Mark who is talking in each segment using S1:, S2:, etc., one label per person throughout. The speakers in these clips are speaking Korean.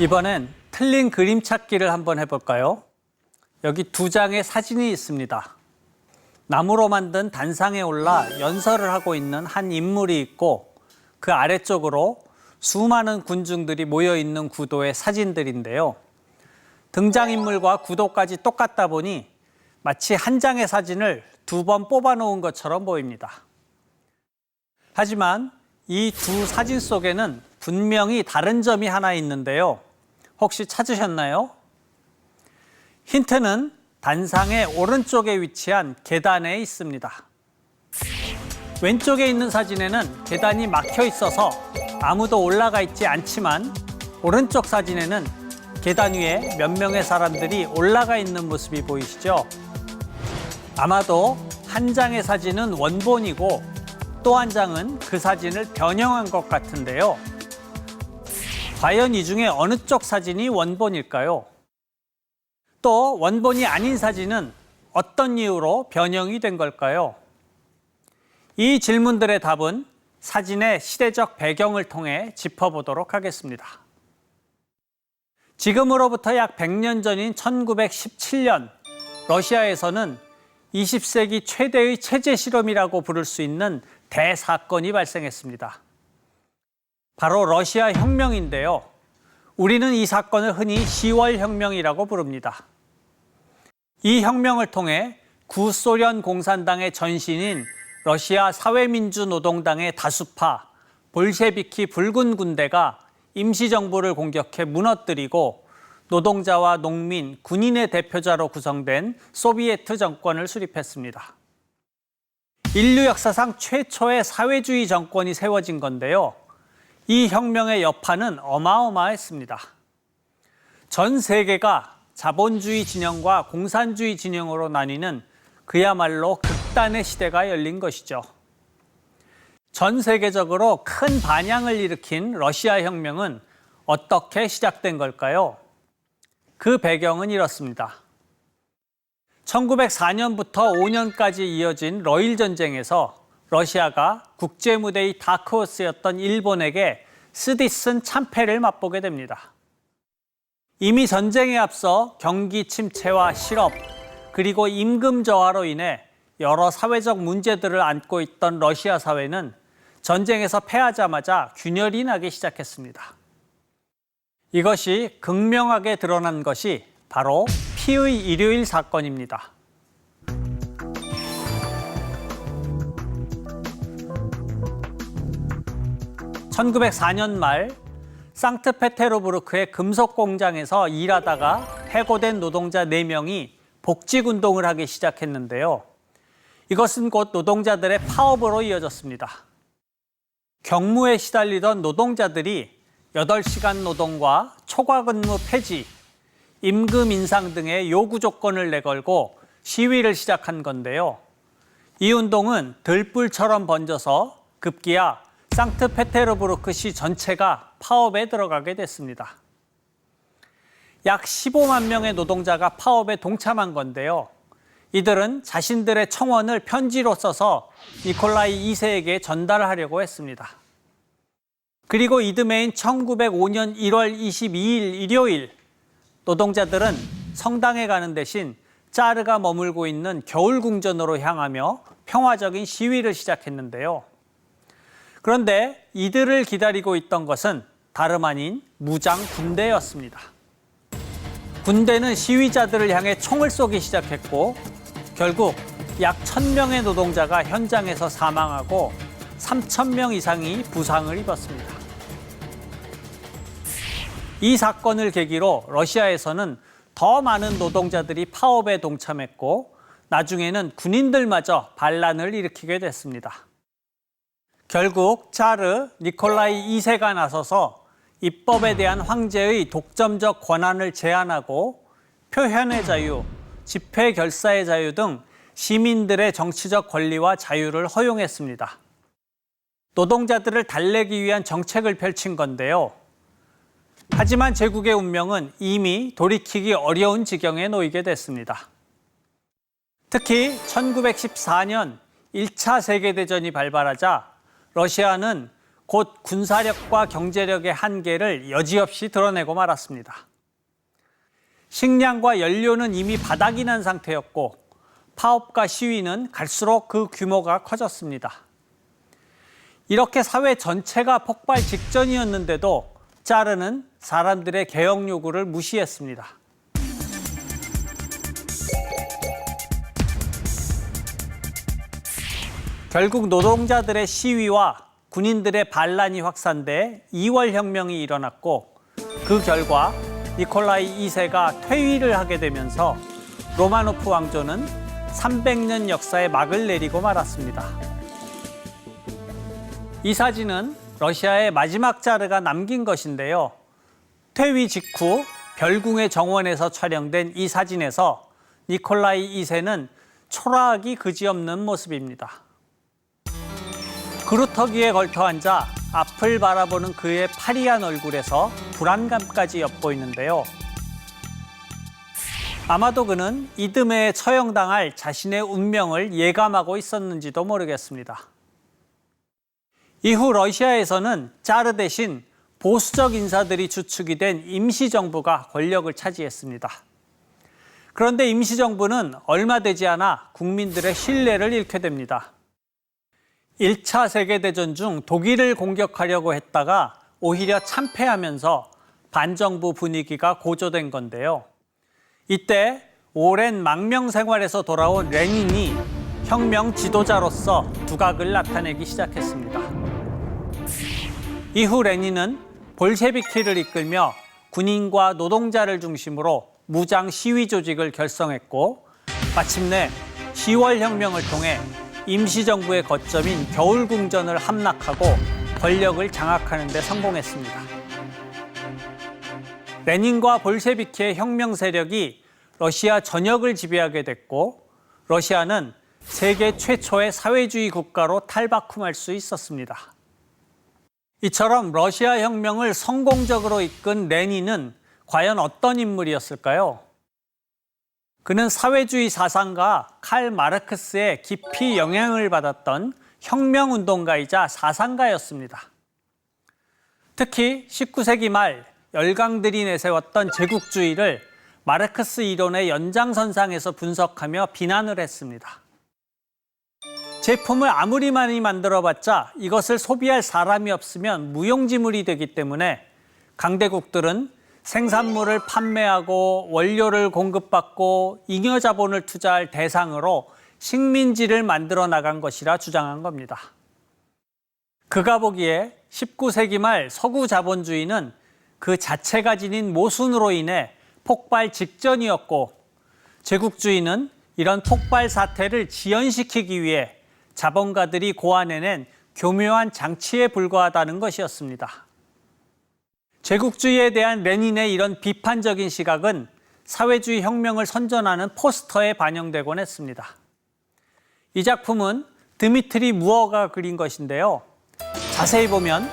S1: 이번엔 틀린 그림 찾기를 한번 해볼까요? 여기 두 장의 사진이 있습니다. 나무로 만든 단상에 올라 연설을 하고 있는 한 인물이 있고 그 아래쪽으로 수많은 군중들이 모여 있는 구도의 사진들인데요. 등장인물과 구도까지 똑같다 보니 마치 한 장의 사진을 두 번 뽑아 놓은 것처럼 보입니다. 하지만 이 두 사진 속에는 분명히 다른 점이 하나 있는데요. 혹시 찾으셨나요? 힌트는 단상의 오른쪽에 위치한 계단에 있습니다. 왼쪽에 있는 사진에는 계단이 막혀 있어서 아무도 올라가 있지 않지만 오른쪽 사진에는 계단 위에 몇 명의 사람들이 올라가 있는 모습이 보이시죠? 아마도 한 장의 사진은 원본이고 또 한 장은 그 사진을 변형한 것 같은데요. 과연 이 중에 어느 쪽 사진이 원본일까요? 또 원본이 아닌 사진은 어떤 이유로 변형이 된 걸까요? 이 질문들의 답은 사진의 시대적 배경을 통해 짚어보도록 하겠습니다. 지금으로부터 약 100년 전인 1917년 러시아에서는 20세기 최대의 체제 실험이라고 부를 수 있는 대사건이 발생했습니다. 바로 러시아 혁명인데요. 우리는 이 사건을 흔히 10월 혁명이라고 부릅니다. 이 혁명을 통해 구소련 공산당의 전신인 러시아 사회민주노동당의 다수파 볼셰비키 붉은 군대가 임시정부를 공격해 무너뜨리고 노동자와 농민, 군인의 대표자로 구성된 소비에트 정권을 수립했습니다. 인류 역사상 최초의 사회주의 정권이 세워진 건데요. 이 혁명의 여파는 어마어마했습니다. 전 세계가 자본주의 진영과 공산주의 진영으로 나뉘는 그야말로 극단의 시대가 열린 것이죠. 전 세계적으로 큰 반향을 일으킨 러시아 혁명은 어떻게 시작된 걸까요? 그 배경은 이렇습니다. 1904년부터 5년까지 이어진 러일 전쟁에서 러시아가 국제 무대의 다크호스였던 일본에게 쓰디쓴 참패를 맛보게 됩니다. 이미 전쟁에 앞서 경기 침체와 실업 그리고 임금 저하로 인해 여러 사회적 문제들을 안고 있던 러시아 사회는 전쟁에서 패하자마자 균열이 나기 시작했습니다. 이것이 극명하게 드러난 것이 바로 피의 일요일 사건입니다. 1904년 말 상트페테르부르크의 금속 공장에서 일하다가 해고된 노동자 4명이 복직 운동을 하기 시작했는데요. 이것은 곧 노동자들의 파업으로 이어졌습니다. 경무에 시달리던 노동자들이 8시간 노동과 초과 근무 폐지, 임금 인상 등의 요구 조건을 내걸고 시위를 시작한 건데요. 이 운동은 들불처럼 번져서 급기야 상트페테르부르크 시 전체가 파업에 들어가게 됐습니다. 약 15만 명의 노동자가 파업에 동참한 건데요. 이들은 자신들의 청원을 편지로 써서 니콜라이 2세에게 전달하려고 했습니다. 그리고 이듬해인 1905년 1월 22일 일요일 노동자들은 성당에 가는 대신 짜르가 머물고 있는 겨울궁전으로 향하며 평화적인 시위를 시작했는데요. 그런데 이들을 기다리고 있던 것은 다름 아닌 무장 군대였습니다. 군대는 시위자들을 향해 총을 쏘기 시작했고 결국 약 1000명의 노동자가 현장에서 사망하고 3000명 이상이 부상을 입었습니다. 이 사건을 계기로 러시아에서는 더 많은 노동자들이 파업에 동참했고 나중에는 군인들마저 반란을 일으키게 됐습니다. 결국 차르 니콜라이 2세가 나서서 입법에 대한 황제의 독점적 권한을 제한하고 표현의 자유, 집회 결사의 자유 등 시민들의 정치적 권리와 자유를 허용했습니다. 노동자들을 달래기 위한 정책을 펼친 건데요. 하지만 제국의 운명은 이미 돌이키기 어려운 지경에 놓이게 됐습니다. 특히 1914년 1차 세계대전이 발발하자 러시아는 곧 군사력과 경제력의 한계를 여지없이 드러내고 말았습니다. 식량과 연료는 이미 바닥이 난 상태였고 파업과 시위는 갈수록 그 규모가 커졌습니다. 이렇게 사회 전체가 폭발 직전이었는데도 짜르는 사람들의 개혁 요구를 무시했습니다. 결국 노동자들의 시위와 군인들의 반란이 확산돼 2월 혁명이 일어났고 그 결과 니콜라이 2세가 퇴위를 하게 되면서 로마노프 왕조는 300년 역사의 막을 내리고 말았습니다. 이 사진은 러시아의 마지막 자르가 남긴 것인데요. 퇴위 직후 별궁의 정원에서 촬영된 이 사진에서 니콜라이 2세는 초라하기 그지없는 모습입니다. 그루터기에 걸터 앉아 앞을 바라보는 그의 파리한 얼굴에서 불안감까지 엿보이는데요. 아마도 그는 이듬해에 처형당할 자신의 운명을 예감하고 있었는지도 모르겠습니다. 이후 러시아에서는 짜르 대신 보수적 인사들이 주축이 된 임시정부가 권력을 차지했습니다. 그런데 임시정부는 얼마 되지 않아 국민들의 신뢰를 잃게 됩니다. 1차 세계대전 중 독일을 공격하려고 했다가 오히려 참패하면서 반정부 분위기가 고조된 건데요. 이때 오랜 망명 생활에서 돌아온 레닌이 혁명 지도자로서 두각을 나타내기 시작했습니다. 이후 레닌은 볼셰비키를 이끌며 군인과 노동자를 중심으로 무장 시위 조직을 결성했고 마침내 10월 혁명을 통해 임시정부의 거점인 겨울궁전을 함락하고 권력을 장악하는 데 성공했습니다. 레닌과 볼셰비키의 혁명 세력이 러시아 전역을 지배하게 됐고 러시아는 세계 최초의 사회주의 국가로 탈바꿈할 수 있었습니다. 이처럼 러시아 혁명을 성공적으로 이끈 레닌은 과연 어떤 인물이었을까요? 그는 사회주의 사상가 칼 마르크스의 깊이 영향을 받았던 혁명운동가이자 사상가였습니다. 특히 19세기 말 열강들이 내세웠던 제국주의를 마르크스 이론의 연장선상에서 분석하며 비난을 했습니다. 제품을 아무리 많이 만들어봤자 이것을 소비할 사람이 없으면 무용지물이 되기 때문에 강대국들은 생산물을 판매하고 원료를 공급받고 잉여 자본을 투자할 대상으로 식민지를 만들어 나간 것이라 주장한 겁니다. 그가 보기에 19세기 말 서구 자본주의는 그 자체가 지닌 모순으로 인해 폭발 직전이었고 제국주의는 이런 폭발 사태를 지연시키기 위해 자본가들이 고안해낸 교묘한 장치에 불과하다는 것이었습니다. 제국주의에 대한 레닌의 이런 비판적인 시각은 사회주의 혁명을 선전하는 포스터에 반영되곤 했습니다. 이 작품은 드미트리 무어가 그린 것인데요. 자세히 보면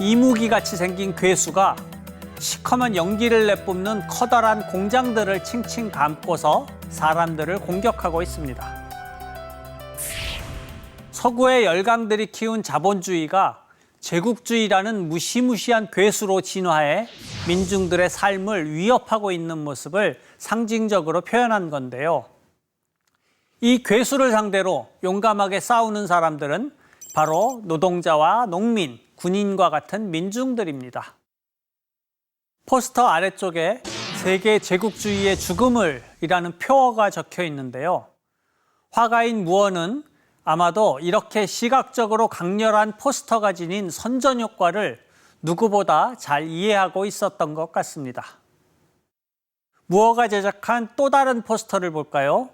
S1: 이무기 같이 생긴 괴수가 시커먼 연기를 내뿜는 커다란 공장들을 칭칭 감고서 사람들을 공격하고 있습니다. 서구의 열강들이 키운 자본주의가 제국주의라는 무시무시한 괴수로 진화해 민중들의 삶을 위협하고 있는 모습을 상징적으로 표현한 건데요. 이 괴수를 상대로 용감하게 싸우는 사람들은 바로 노동자와 농민, 군인과 같은 민중들입니다. 포스터 아래쪽에 세계 제국주의의 죽음을 이라는 표어가 적혀 있는데요. 화가인 무어는 아마도 이렇게 시각적으로 강렬한 포스터가 지닌 선전 효과를 누구보다 잘 이해하고 있었던 것 같습니다. 무어가 제작한 또 다른 포스터를 볼까요?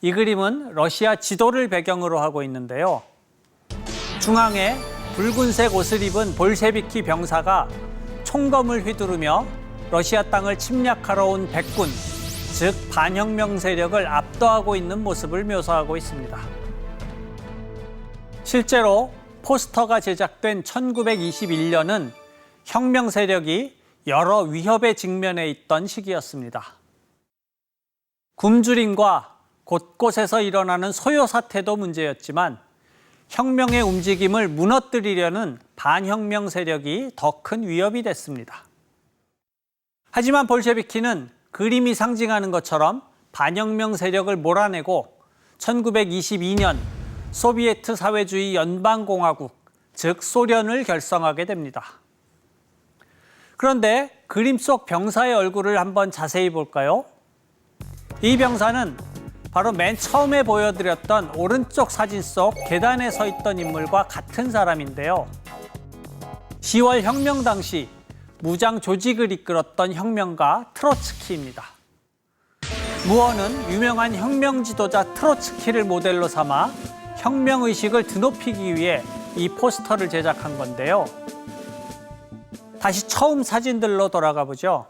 S1: 이 그림은 러시아 지도를 배경으로 하고 있는데요. 중앙에 붉은색 옷을 입은 볼셰비키 병사가 총검을 휘두르며 러시아 땅을 침략하러 온 백군, 즉 반혁명 세력을 압도하고 있는 모습을 묘사하고 있습니다. 실제로 포스터가 제작된 1921년은 혁명 세력이 여러 위협에 직면해 있던 시기였습니다. 굶주림과 곳곳에서 일어나는 소요 사태도 문제였지만 혁명의 움직임을 무너뜨리려는 반혁명 세력이 더 큰 위협이 됐습니다. 하지만 볼셰비키는 그림이 상징하는 것처럼 반혁명 세력을 몰아내고 1922년 소비에트 사회주의 연방공화국, 즉 소련을 결성하게 됩니다. 그런데 그림 속 병사의 얼굴을 한번 자세히 볼까요? 이 병사는 바로 맨 처음에 보여드렸던 오른쪽 사진 속 계단에 서 있던 인물과 같은 사람인데요. 10월 혁명 당시 무장 조직을 이끌었던 혁명가 트로츠키입니다. 무어는 유명한 혁명 지도자 트로츠키를 모델로 삼아 혁명 의식을 드높이기 위해 이 포스터를 제작한 건데요. 다시 처음 사진들로 돌아가 보죠.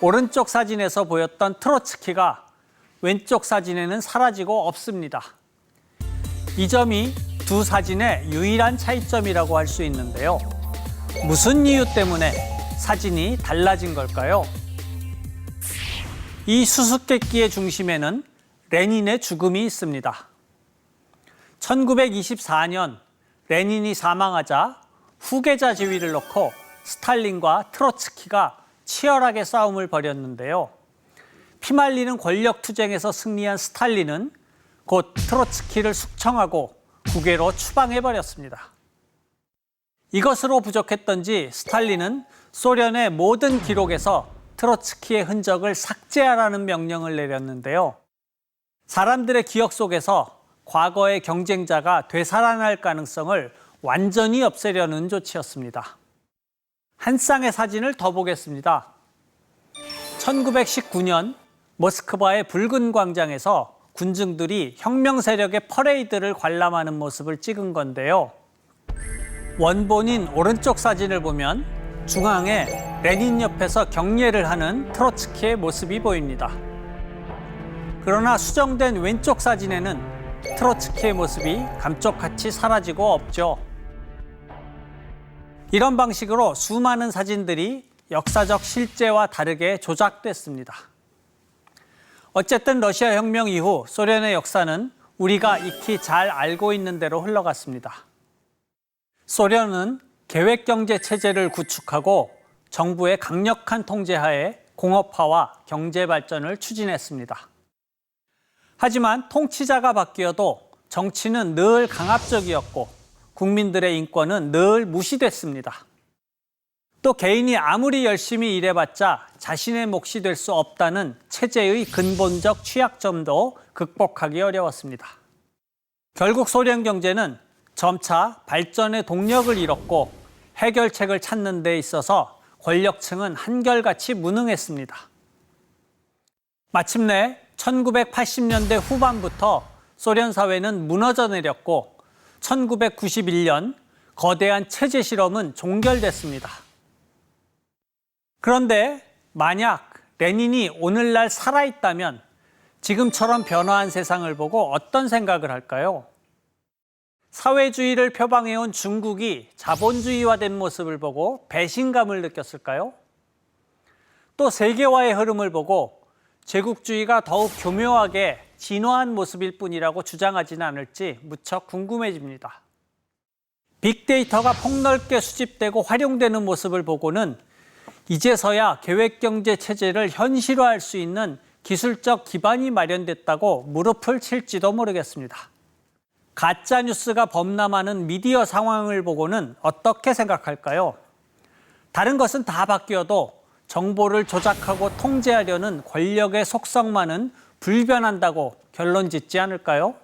S1: 오른쪽 사진에서 보였던 트로츠키가 왼쪽 사진에는 사라지고 없습니다. 이 점이 두 사진의 유일한 차이점이라고 할 수 있는데요. 무슨 이유 때문에 사진이 달라진 걸까요? 이 수수께끼의 중심에는 레닌의 죽음이 있습니다. 1924년 레닌이 사망하자 후계자 지위를 놓고 스탈린과 트로츠키가 치열하게 싸움을 벌였는데요. 피말리는 권력 투쟁에서 승리한 스탈린은 곧 트로츠키를 숙청하고 국외로 추방해 버렸습니다. 이것으로 부족했던지 스탈린은 소련의 모든 기록에서 트로츠키의 흔적을 삭제하라는 명령을 내렸는데요. 사람들의 기억 속에서 과거의 경쟁자가 되살아날 가능성을 완전히 없애려는 조치였습니다. 한 쌍의 사진을 더 보겠습니다. 1919년 모스크바의 붉은 광장에서 군중들이 혁명 세력의 퍼레이드를 관람하는 모습을 찍은 건데요. 원본인 오른쪽 사진을 보면 중앙에 레닌 옆에서 경례를 하는 트로츠키의 모습이 보입니다. 그러나 수정된 왼쪽 사진에는 트로츠키의 모습이 감쪽같이 사라지고 없죠. 이런 방식으로 수많은 사진들이 역사적 실제와 다르게 조작됐습니다. 어쨌든 러시아 혁명 이후 소련의 역사는 우리가 익히 잘 알고 있는 대로 흘러갔습니다. 소련은 계획 경제 체제를 구축하고 정부의 강력한 통제하에 공업화와 경제 발전을 추진했습니다. 하지만 통치자가 바뀌어도 정치는 늘 강압적이었고 국민들의 인권은 늘 무시됐습니다. 또 개인이 아무리 열심히 일해봤자 자신의 몫이 될 수 없다는 체제의 근본적 취약점도 극복하기 어려웠습니다. 결국 소련 경제는 점차 발전의 동력을 잃었고 해결책을 찾는 데 있어서 권력층은 한결같이 무능했습니다. 마침내 1980년대 후반부터 소련 사회는 무너져 내렸고 1991년 거대한 체제 실험은 종결됐습니다. 그런데 만약 레닌이 오늘날 살아있다면 지금처럼 변화한 세상을 보고 어떤 생각을 할까요? 사회주의를 표방해온 중국이 자본주의화된 모습을 보고 배신감을 느꼈을까요? 또 세계화의 흐름을 보고 제국주의가 더욱 교묘하게 진화한 모습일 뿐이라고 주장하지는 않을지 무척 궁금해집니다. 빅데이터가 폭넓게 수집되고 활용되는 모습을 보고는 이제서야 계획경제 체제를 현실화할 수 있는 기술적 기반이 마련됐다고 무릎을 칠지도 모르겠습니다. 가짜 뉴스가 범람하는 미디어 상황을 보고는 어떻게 생각할까요? 다른 것은 다 바뀌어도 정보를 조작하고 통제하려는 권력의 속성만은 불변한다고 결론 짓지 않을까요?